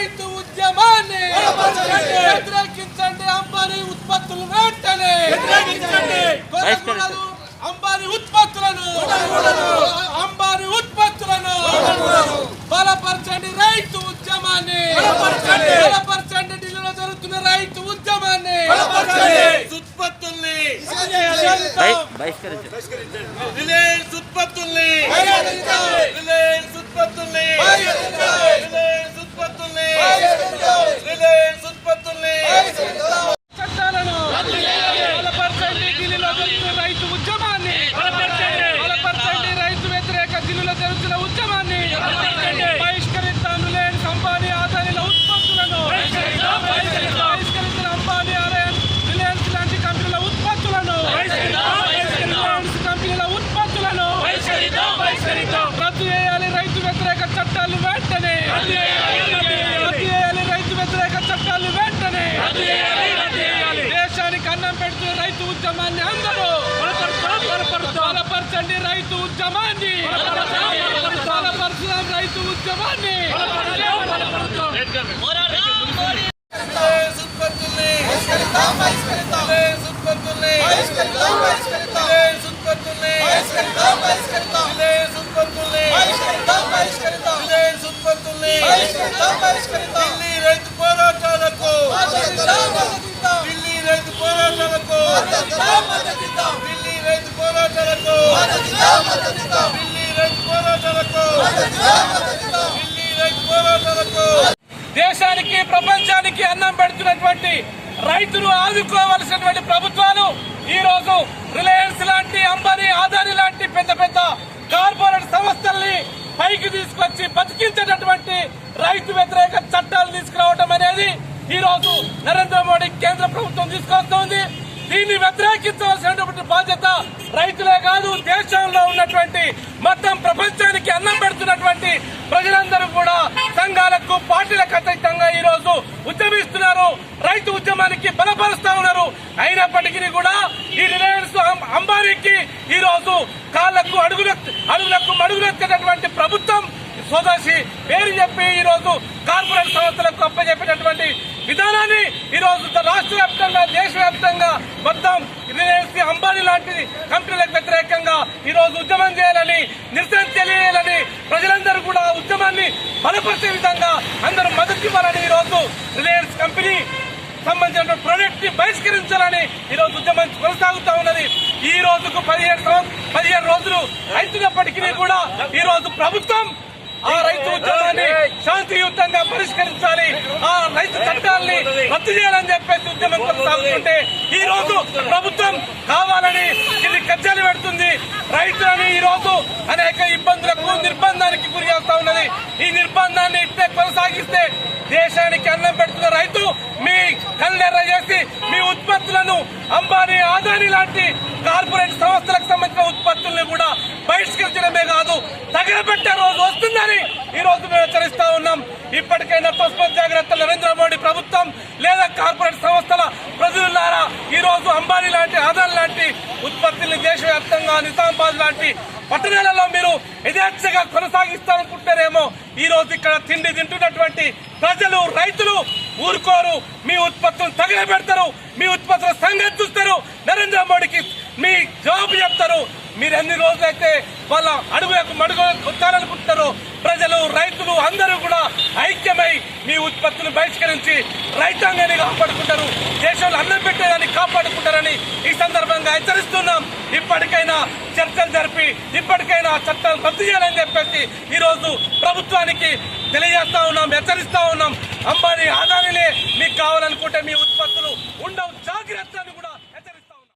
రైతు ఉద్యమాన్ని వ్యతిరేకించండి అంబానీ ఉత్పత్తులు వెంటనే. అంబానీ ఉత్పత్తులను. అంబానీ ఉత్పత్తులను. బలపరచండి రైతు ఉద్యమాన్ని. బలపరచండి. ఢిల్లీలో జరుగుతున్న రైతు ఉద్యమాన్ని. ఉత్పత్తుల్ని బహిష్కరించండి. రిలయన్స్ ఉత్పత్తుల్ని బహిష్కరించాలి. రిలయన్స్ ఉత్పత్తుల్ని బహిష్కరించాలి. రిలయన్స్ ఉత్పత్తుల్ని బహిష్కరించాలి. రిలయన్స్ ఉత్పత్తుల్ని చట్టాలను బలపరచండి ఢిల్లీలో జరుగుతున్న రైతు ఉద్యమాన్ని బలపరచండి రైతు వ్యతిరేక ఢిల్లీలో జరుగుతున్న ఉద్యమాన్ని బహిష్కరిద్దాం రిలయన్స్ అంబానీ ఆదాయాల ఉత్పత్తులను బహిష్కరించిన అంబానీ ఆదాయ రిలయన్స్ లాంటి కంపెనీల ఉత్పత్తులను రిలయన్స్ కంపెనీల ఉత్పత్తులను రద్దు చేయాలి రైతు వ్యతిరేక చట్టాలు వెంటనే రద్దు చేయాలి రైతు వ్యతిరేక చట్టాలు వెంటనే అన్నం పెడుతున్న రైతు ఉద్యమాన్ని అందరూ బలపరచండి రైతు ఉద్యమాన్ని. బలపరచుదాం రైతు ఉద్యమాన్ని. రైతు పోరాటాలకు రైతు పోరాటాలకు. ఢిల్లీ రైతు పోరాటాలకు. ఢిల్లీ రైతు పోరాటాలకు. ఢిల్లీ రైతు పోరాటాలకు. దేశానికి ప్రపంచానికి అన్నం పెడుతున్నటువంటి రైతులు ఆదుకోవలసినటువంటి ప్రభుత్వాలు ఈ రోజు రిలయన్స్ లాంటి అంబానీ ఆదాని లాంటి పెద్ద పెద్ద కార్పొరేట్ సంస్థల్ని పైకి తీసుకొచ్చి బతికించేటటువంటి రైతు వ్యతిరేక చట్టాలు తీసుకురావడం అనేది ఈ రోజు నరేంద్ర మోడీ కేంద్ర ప్రభుత్వం తీసుకొస్తోంది. దీన్ని వ్యతిరేకించవలసినటువంటి బాధ్యత రైతులే కాదు దేశంలో ఉన్నటువంటి మొత్తం ప్రపంచానికి అన్నం పెడుతున్నటువంటి ప్రజలందరూ కూడా సంఘాలకు పార్టీలకు అతీతంగా ఈ రోజు ఉద్యమిస్తున్నారు. రైతు ఉద్యమానికి బలపరుస్తా ఉన్నారు. అయినప్పటికీ కూడా ఈ రిలయన్స్ అంబానీకి ఈ రోజు కాళ్ళకు అడుగుల అడుగులకు మడుగులెత్తేటటువంటి ప్రభుత్వం స్వదేశీ పేరు చెప్పి ఈ రోజు కార్పొరేట్ సంస్థలకు అప్పచెప్పినటువంటి విధానాన్ని ఈరోజు రాష్ట్ర వ్యాప్తంగా దేశవ్యాప్తంగా మొత్తం రిలయన్స్ అంబానీ లాంటి కంపెనీలకు వ్యతిరేకంగా ఈరోజు ఉద్యమం చేయాలని నిరసన తెలియాలని ప్రజలందరూ కూడా ఉద్యమాన్ని బలపరిచే విధంగా అందరూ మద్దతు ఇవ్వాలని ఈ రోజు రిలయన్స్ కంపెనీ సంబంధించిన ప్రొడక్ట్ని బహిష్కరించాలని ఈ రోజు ఉద్యమం కొనసాగుతా ఉన్నది. ఈ రోజుకు పదిహేడు పదిహేడు రోజులు అవుతున్నప్పటికీ కూడా ఈ రోజు ప్రభుత్వం ఆ రైతు ఉద్యమాన్ని శాంతియుతంగా పరిష్కరించాలి. ఆ రైతు చట్టాలని రద్దు చేయాలని చెప్పేసి ఉద్యమం కొనసాగుతుంటే ఈ రోజు ప్రభుత్వం కావాలని ఇది కజ్జాలు పెడుతుంది. రైతులని ఈ రోజు అనేక ఇబ్బందులకు నిర్బంధానికి గురి చేస్తా ఉన్నది. ఈ నిర్బంధాన్ని ఇట్టే కొనసాగిస్తే దేశానికి అన్నం పెడుతున్న రైతు మీ కళ్ళెర్ర చేసి మీ ఉత్పత్తులను అంబానీ ఆదాని లాంటి కార్పొరేట్ సంస్థలకు సంబంధించిన ఉత్పత్తుల్ని కూడా తగలబెట్టే రోజు వస్తుందని ఈ రోజు మేము హెచ్చరిస్తా ఉన్నాం. ఇప్పటికైనా తస్మత్ జాగ్రత్తలు నరేంద్ర మోడీ ప్రభుత్వం లేదా కార్పొరేట్ సంస్థల ప్రజలారా ఈ రోజు అంబానీ లాంటి ఆదాని లాంటి ఉత్పత్తుల్ని దేశవ్యాప్తంగా నిజామాబాద్ లాంటి పట్టణాలలో మీరు యథేచ్ఛగా కొనసాగిస్తారనుకుంటారేమో ఈ రోజు ఇక్కడ తిండి తింటున్నటువంటి ప్రజలు రైతులు ఊరుకోరు. మీ ఉత్పత్తులు తగలబెడతారు. మీ ఉత్పత్తుల సంగతి చూస్తారు నరేంద్ర మోడీకి మీ జవాబు చెప్తారు. మీరు ఎన్ని రోజులైతే వాళ్ళ అడుగు మడుగు కొట్టాలనుకుంటారో ప్రజలు రైతులు అందరూ కూడా ఐక్యమై మీ ఉత్పత్తులు బహిష్కరించి రైతాంగాన్ని కాపాడుకుంటారు. దేశంలో అన్నం పెట్టేదాన్ని కాపాడుకుంటారని ఈ సందర్భంగా హెచ్చరిస్తున్నాం. ఇప్పటికైనా చర్చలు జరిపి ఇప్పటికైనా చట్టాలు రద్దు చేయాలని చెప్పేసి ఈరోజు ప్రభుత్వానికి తెలియజేస్తా ఉన్నాం హెచ్చరిస్తా ఉన్నాం. అంబానీ ఆదానిలే మీకు కావాలనుకుంటే మీ ఉత్పత్తులు ఉండవు. జాగ్రత్త